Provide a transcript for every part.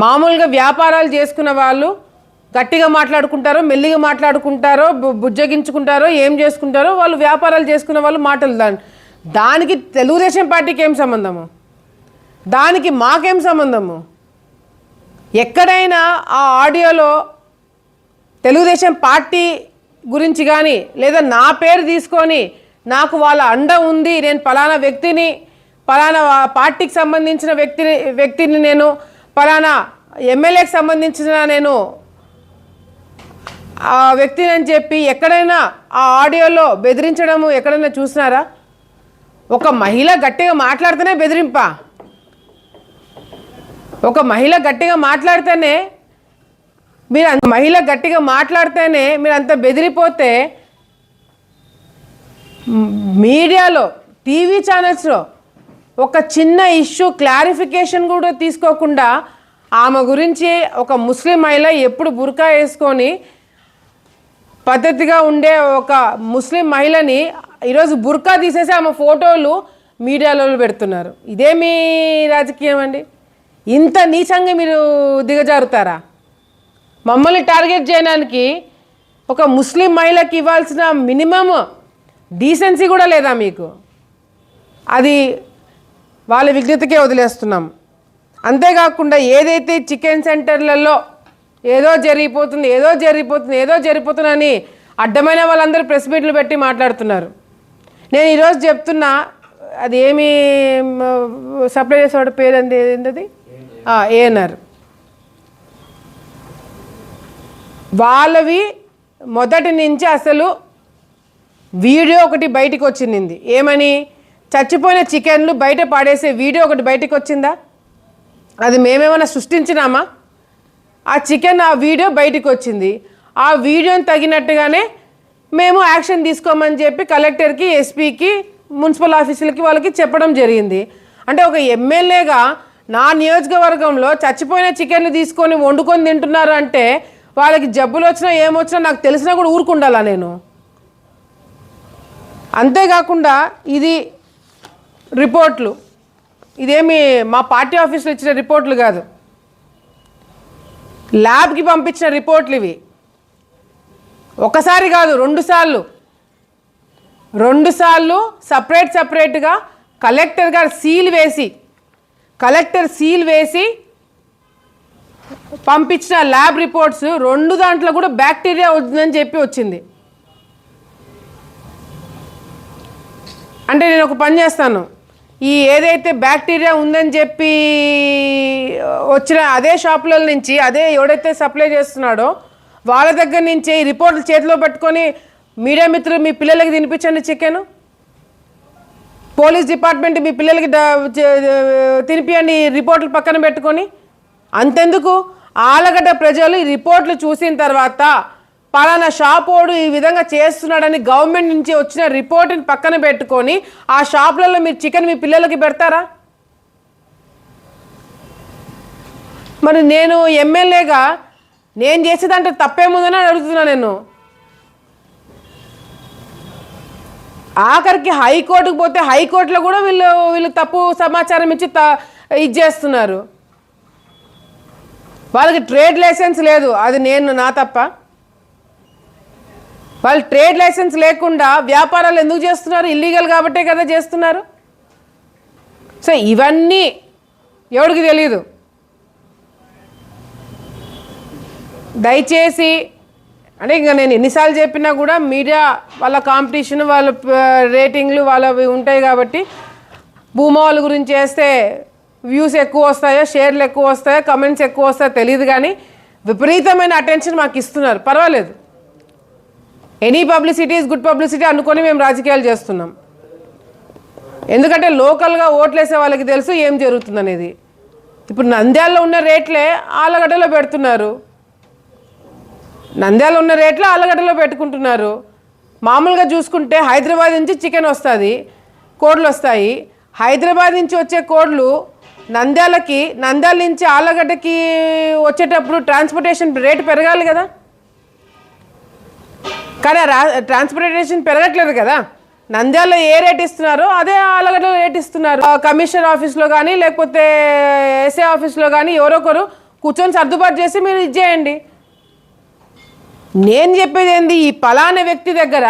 మామూలుగా వ్యాపారాలు చేసుకున్న వాళ్ళు గట్టిగా మాట్లాడుకుంటారో మెల్లిగా మాట్లాడుకుంటారో బు- బుజ్జగించుకుంటారో ఏం చేసుకుంటారో వాళ్ళు వ్యాపారాలు చేసుకున్న వాళ్ళు మాటలు దాని దానికి తెలుగుదేశం పార్టీకి ఏం సంబంధము? దానికి మాకేం సంబంధము? ఎక్కడైనా ఆ ఆడియోలో తెలుగుదేశం పార్టీ గురించి కానీ లేదా నా పేరు తీసుకొని నాకు వాళ్ళ అండ ఉంది నేను ఫలానా వ్యక్తిని ఫలానా పార్టీకి సంబంధించిన వ్యక్తిని వ్యక్తిని నేను పలానా ఎమ్మెల్యేకి సంబంధించిన నేను ఆ వ్యక్తిని అని చెప్పి ఎక్కడైనా ఆ ఆడియోలో బెదిరించడము ఎక్కడైనా చూసినారా? ఒక మహిళ గట్టిగా మాట్లాడితేనే బెదిరింపా. ఒక మహిళ గట్టిగా మాట్లాడితేనే మీరు అంత మహిళ గట్టిగా మాట్లాడితేనే మీరు అంత బెదిరిపోతే మీడియాలో టీవీ ఛానల్స్లో ఒక చిన్న ఇష్యూ క్లారిఫికేషన్ కూడా తీసుకోకుండా ఆమె గురించి ఒక ముస్లిం మహిళ ఎప్పుడు బుర్కా వేసుకొని పద్ధతిగా ఉండే ఒక ముస్లిం మహిళని ఈరోజు బుర్కా తీసేసి ఆమె ఫోటోలు మీడియాలో పెడుతున్నారు. ఇదేమి రాజకీయం అండి? ఇంత నీచంగా మీరు దిగజారుతారా? మమ్మల్ని టార్గెట్ చేయడానికి ఒక ముస్లిం మహిళకి ఇవ్వాల్సిన మినిమం డీసెన్సీ కూడా లేదా మీకు? అది వాళ్ళ విఘ్నతకే వదిలేస్తున్నాం. అంతేకాకుండా ఏదైతే చికెన్ సెంటర్లలో ఏదో జరిగిపోతుంది ఏదో జరిగిపోతుంది ఏదో జరిగిపోతుందని అడ్డమైన వాళ్ళందరూ ప్రెస్ మీట్లు పెట్టి మాట్లాడుతున్నారు. నేను ఈరోజు చెప్తున్నా అది ఏమి సప్లై చేసేవాడు పేరు అంది ఏంటది ఏఎన్ఆర్. వాళ్ళవి మొదటి నుంచి అసలు వీడియో ఒకటి బయటికి వచ్చింది. ఏమని? చచ్చిపోయిన చికెన్లు బయట పాడేసే వీడియో ఒకటి బయటికి వచ్చిందా? అది మేమేమైనా సృష్టించినామా? ఆ చికెన్ ఆ వీడియో బయటికి వచ్చింది. ఆ వీడియోని తగినట్టుగానే మేము యాక్షన్ తీసుకోమని చెప్పి కలెక్టర్కి ఎస్పీకి మున్సిపల్ ఆఫీసులకి వాళ్ళకి చెప్పడం జరిగింది. అంటే ఒక ఎమ్మెల్యేగా నా నియోజకవర్గంలో చచ్చిపోయిన చికెన్లు తీసుకొని వండుకొని తింటున్నారు అంటే వాళ్ళకి జబ్బులు వచ్చినా ఏమొచ్చినా నాకు తెలిసినా కూడా ఊరుకుండాలా నేను? అంతేకాకుండా ఇది రిపోర్ట్లు. ఇదేమి మా పార్టీ ఆఫీస్లో ఇచ్చిన రిపోర్ట్లు కాదు. ల్యాబ్కి పంపించిన రిపోర్ట్లు ఇవి. ఒకసారి కాదు రెండు సార్లు. సపరేట్ సపరేట్గా కలెక్టర్ గారు సీల్ వేసి కలెక్టర్ సీల్ వేసి పంపించిన ల్యాబ్ రిపోర్ట్స్ రెండు దాంట్లో కూడా బ్యాక్టీరియా ఉందని చెప్పి వచ్చింది. అంటే నేను ఒక పని చేస్తాను. ఈ ఏదైతే బ్యాక్టీరియా ఉందని చెప్పి వచ్చిన అదే షాపుల నుంచి అదే ఎవడైతే సప్లై చేస్తున్నాడో వాళ్ళ దగ్గర నుంచి ఈ రిపోర్ట్లు చేతిలో పట్టుకొని మీడియా మిత్రులు మీ పిల్లలకి తినిపించండి చికెన్. పోలీస్ డిపార్ట్మెంట్ మీ పిల్లలకి తినిపియండి రిపోర్ట్లు పక్కన పెట్టుకొని. అంతెందుకు? ఆలగడ్డ ప్రజలు ఈ రిపోర్ట్లు చూసిన తర్వాత పలానా షాప్ ఈ విధంగా చేస్తున్నాడని గవర్నమెంట్ నుంచి వచ్చిన రిపోర్ట్ని పక్కన పెట్టుకొని ఆ షాపులలో మీరు చికెన్ మీ పిల్లలకి పెడతారా? మరి నేను ఎమ్మెల్యేగా నేను చేసేదంటే తప్పేముందని అడుగుతున్నా నేను. ఆఖరికి హైకోర్టుకు పోతే హైకోర్టులో కూడా వీళ్ళు వీళ్ళు తప్పు సమాచారం ఇచ్చి త ఇది చేస్తున్నారు. వాళ్ళకి ట్రేడ్ లైసెన్స్ లేదు. అది నేను నా తప్ప. వాళ్ళు ట్రేడ్ లైసెన్స్ లేకుండా వ్యాపారాలు ఎందుకు చేస్తున్నారు? ఇల్లీగల్ కాబట్టే కదా చేస్తున్నారు. సో ఇవన్నీ ఎవడికి తెలియదు దయచేసి అంటే ఇంకా నేను ఎన్నిసార్లు చెప్పినా కూడా మీడియా వాళ్ళ కాంపిటీషన్ వాళ్ళ రేటింగ్లు వాళ్ళవి ఉంటాయి కాబట్టి భూమాల గురించి వేస్తే వ్యూస్ ఎక్కువ వస్తాయో షేర్లు ఎక్కువ వస్తాయో కమెంట్స్ ఎక్కువ వస్తాయో తెలియదు కానీ విపరీతమైన అటెన్షన్ మాకు ఇస్తున్నారు. పర్వాలేదు. ఎనీ పబ్లిసిటీ గుడ్ పబ్లిసిటీ అనుకొని మేము రాజకీయాలు చేస్తున్నాం. ఎందుకంటే లోకల్గా ఓట్లేసే వాళ్ళకి తెలుసు ఏం జరుగుతుందనేది. ఇప్పుడు నంద్యాలలో ఉన్న రేట్లే ఆలగడ్డలో పెడుతున్నారు. నంద్యాల ఉన్న రేట్లు ఆలగడ్డలో పెట్టుకుంటున్నారు. మామూలుగా చూసుకుంటే హైదరాబాద్ నుంచి చికెన్ వస్తుంది కోడ్లు వస్తాయి. హైదరాబాద్ నుంచి వచ్చే కోడ్లు నంద్యాలకి నంద్యాల నుంచి ఆలగడ్డకి వచ్చేటప్పుడు ట్రాన్స్పోర్టేషన్ రేటు పెరగాలి కదా. కానీ రా ట్రాన్స్పోర్టేషన్ పెరగట్లేదు కదా. నంద్యాలలో ఏ రేట్ ఇస్తున్నారో అదే ఆలగడ్డలో రేట్ ఇస్తున్నారు. కమిషన్ కమిషనర్ ఆఫీస్లో కానీ లేకపోతే ఎస్ఏ ఆఫీస్లో కానీ ఎవరొకరు కూర్చొని సర్దుబాటు చేసి మీరు ఇచ్చేయండి నేను చెప్పేది ఏంది ఈ పలానా వ్యక్తి దగ్గర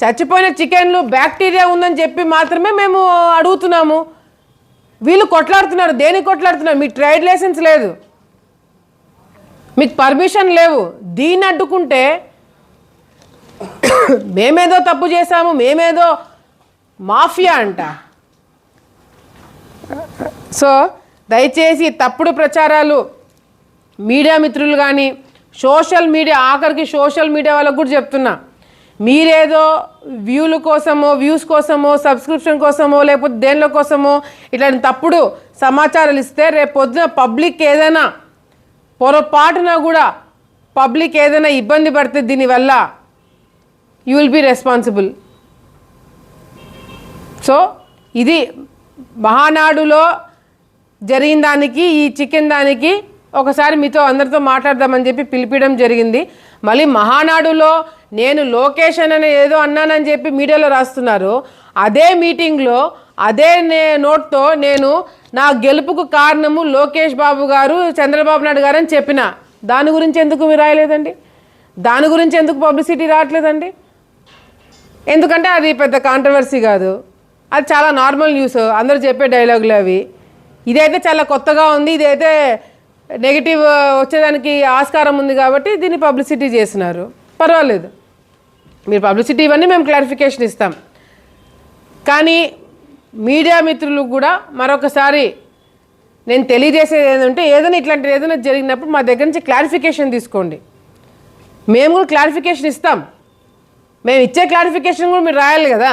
చచ్చిపోయిన చికెన్లు బ్యాక్టీరియా ఉందని చెప్పి మాత్రమే మేము అడుగుతున్నాము. వీళ్ళు కొట్లాడుతున్నారు దేనికి కొట్లాడుతున్నారు? మీకు ట్రేడ్ లైసెన్స్ లేదు. మీకు పర్మిషన్ లేవు. దీన్ని అడ్డుకుంటే మేమేదో తప్పు చేశాము మేమేదో మాఫియా అంట. సో దయచేసి తప్పుడు ప్రచారాలు మీడియా మిత్రులు కానీ సోషల్ మీడియా ఆఖరికి సోషల్ మీడియా వాళ్ళకు కూడా చెప్తున్నా. మీరేదో వ్యూల కోసమో వ్యూస్ కోసమో సబ్స్క్రిప్షన్ కోసమో లేకపోతే దేనిలో కోసమో ఇట్లాంటి తప్పుడు సమాచారాలు ఇస్తే రేపు పొద్దున పబ్లిక్ ఏదైనా పొరపాటున కూడా పబ్లిక్ ఏదైనా ఇబ్బంది పడితే దీనివల్ల you will be responsible so ఇది మహానాడులో జరిగిన దానికి ఈ చికెన్ దానికి ఒకసారి మీతో అందరితో మాట్లాడదామని చెప్పి పిలిపించడం జరిగింది. మళ్ళీ మహానాడులో నేను లొకేషన్ అని ఏదో అన్నానని చెప్పి మీడియాలో రాస్తున్నారు. అదే మీటింగ్లో అదే నే నోట్తో నేను నా గెలుపుకు కారణము లోకేష్ బాబు గారు చంద్రబాబు నాయుడు గారు అని చెప్పిన. దాని గురించి ఎందుకు మీరు రాయలేదండి? దాని గురించి ఎందుకు పబ్లిసిటీ రావట్లేదండి? ఎందుకంటే అది పెద్ద కాంట్రవర్సీ కాదు. అది చాలా నార్మల్ న్యూస్ అందరూ చెప్పే డైలాగులు అవి. ఇదైతే చాలా కొత్తగా ఉంది. ఇదైతే నెగిటివ్ వచ్చేదానికి ఆస్కారం ఉంది కాబట్టి దీన్ని పబ్లిసిటీ చేసినారు. పర్వాలేదు. మీరు పబ్లిసిటీ ఇవన్నీ మేము క్లారిఫికేషన్ ఇస్తాం. కానీ మీడియా మిత్రులు కూడా మరొకసారి నేను తెలియజేసేది ఏంటంటే ఏదైనా ఇట్లాంటిది ఏదైనా జరిగినప్పుడు మా దగ్గర నుంచి క్లారిఫికేషన్ తీసుకోండి. మేము కూడా క్లారిఫికేషన్ ఇస్తాం. మేము ఇచ్చే క్లారిఫికేషన్ కూడా మీరు రాయాలి కదా.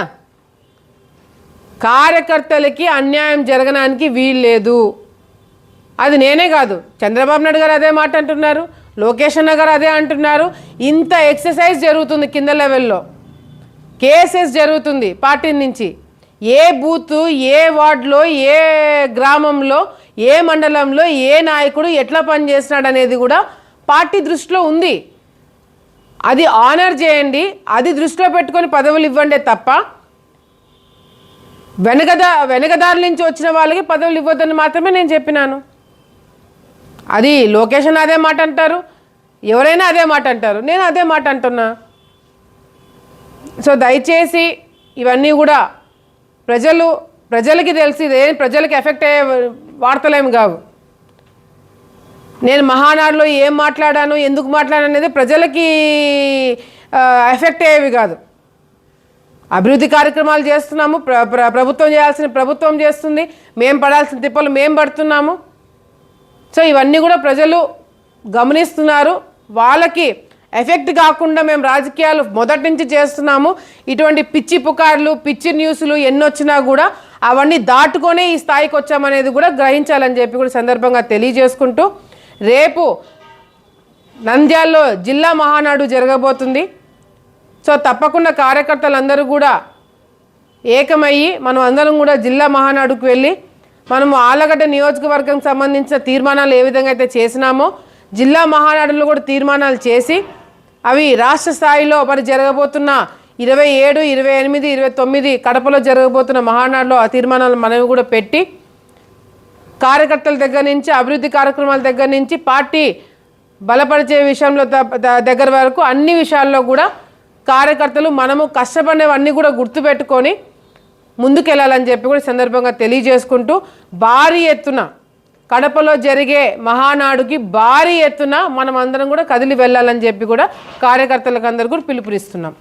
కార్యకర్తలకి అన్యాయం జరగడానికి వీల్లేదు అది నేనే కాదు. చంద్రబాబు నాయుడు గారు అదే మాట అంటున్నారు. లోకేష్ అన్న గారు అదే అంటున్నారు. ఇంత ఎక్సర్సైజ్ జరుగుతుంది కింద లెవెల్లో కేసెస్ జరుగుతుంది పార్టీ నుంచి. ఏ బూత్ ఏ వార్డులో ఏ గ్రామంలో ఏ మండలంలో ఏ నాయకుడు ఎట్లా పనిచేస్తున్నాడు అనేది కూడా పార్టీ దృష్టిలో ఉంది. అది ఆనర్ చేయండి. అది దృష్టిలో పెట్టుకొని పదవులు ఇవ్వండి తప్ప వెనకదా వెనకదారి నుంచి వచ్చిన వాళ్ళకి పదవులు ఇవ్వద్దని మాత్రమే నేను చెప్పినాను. అది లొకేషన్ అదే మాట అంటారు. ఎవరైనా అదే మాట అంటారు. నేను అదే మాట అంటున్నా. సో దయచేసి ఇవన్నీ కూడా ప్రజలు ప్రజలకి తెలిసి ఇదేం ప్రజలకి ఎఫెక్ట్ అయ్యే వార్తలేం కావు. నేను మహానాడులో ఏం మాట్లాడాను ఎందుకు మాట్లాడాను అనేది ప్రజలకి ఎఫెక్ట్ అయ్యేవి కాదు. అభివృద్ధి కార్యక్రమాలు చేస్తున్నాము ప్ర ప్ర- ప్రభుత్వం చేయాల్సిన ప్రభుత్వం చేస్తుంది మేము పడాల్సిన తిప్పలు మేము పడుతున్నాము. సో ఇవన్నీ కూడా ప్రజలు గమనిస్తున్నారు. వాళ్ళకి ఎఫెక్ట్ కాకుండా మేము రాజకీయాలు మొదటి నుంచి చేస్తున్నాము. ఇటువంటి పిచ్చి పుకార్లు పిచ్చి న్యూస్లు ఎన్ని వచ్చినా కూడా అవన్నీ దాటుకొని ఈ స్థాయికి వచ్చామనేది కూడా గ్రహించాలని చెప్పి కూడా సందర్భంగా తెలియజేసుకుంటూ రేపు నంద్యాలలో జిల్లా మహానాడు జరగబోతుంది. సో తప్పకుండా కార్యకర్తలందరూ కూడా ఏకమయ్యి మనం అందరం కూడా జిల్లా మహానాడుకు వెళ్ళి మనము ఆలగడ్డ నియోజకవర్గం సంబంధించిన తీర్మానాలు ఏ విధంగా అయితే చేసినామో జిల్లా మహానాడులో కూడా తీర్మానాలు చేసి అవి రాష్ట్ర స్థాయిలో మరి జరగబోతున్న ఇరవై ఏడు ఇరవై ఎనిమిది ఇరవై తొమ్మిది కడపలో జరగబోతున్న మహానాడులో ఆ తీర్మానాలు మనవి కూడా పెట్టి కార్యకర్తల దగ్గర నుంచి అభివృద్ధి కార్యక్రమాల దగ్గర నుంచి పార్టీ బలపరిచే విషయంలో దగ్గర వరకు అన్ని విషయాల్లో కూడా కార్యకర్తలు మనము కష్టపడినవన్నీ కూడా గుర్తుపెట్టుకొని ముందుకెళ్ళాలని చెప్పి కూడా సందర్భంగా తెలియజేసుకుంటూ భారీ ఎత్తున కడపలో జరిగే మహానాడుకి భారీ ఎత్తున మనం అందరం కూడా కదిలి వెళ్ళాలని చెప్పి కూడా కార్యకర్తలకు అందరు కూడా పిలుపునిస్తున్నాం.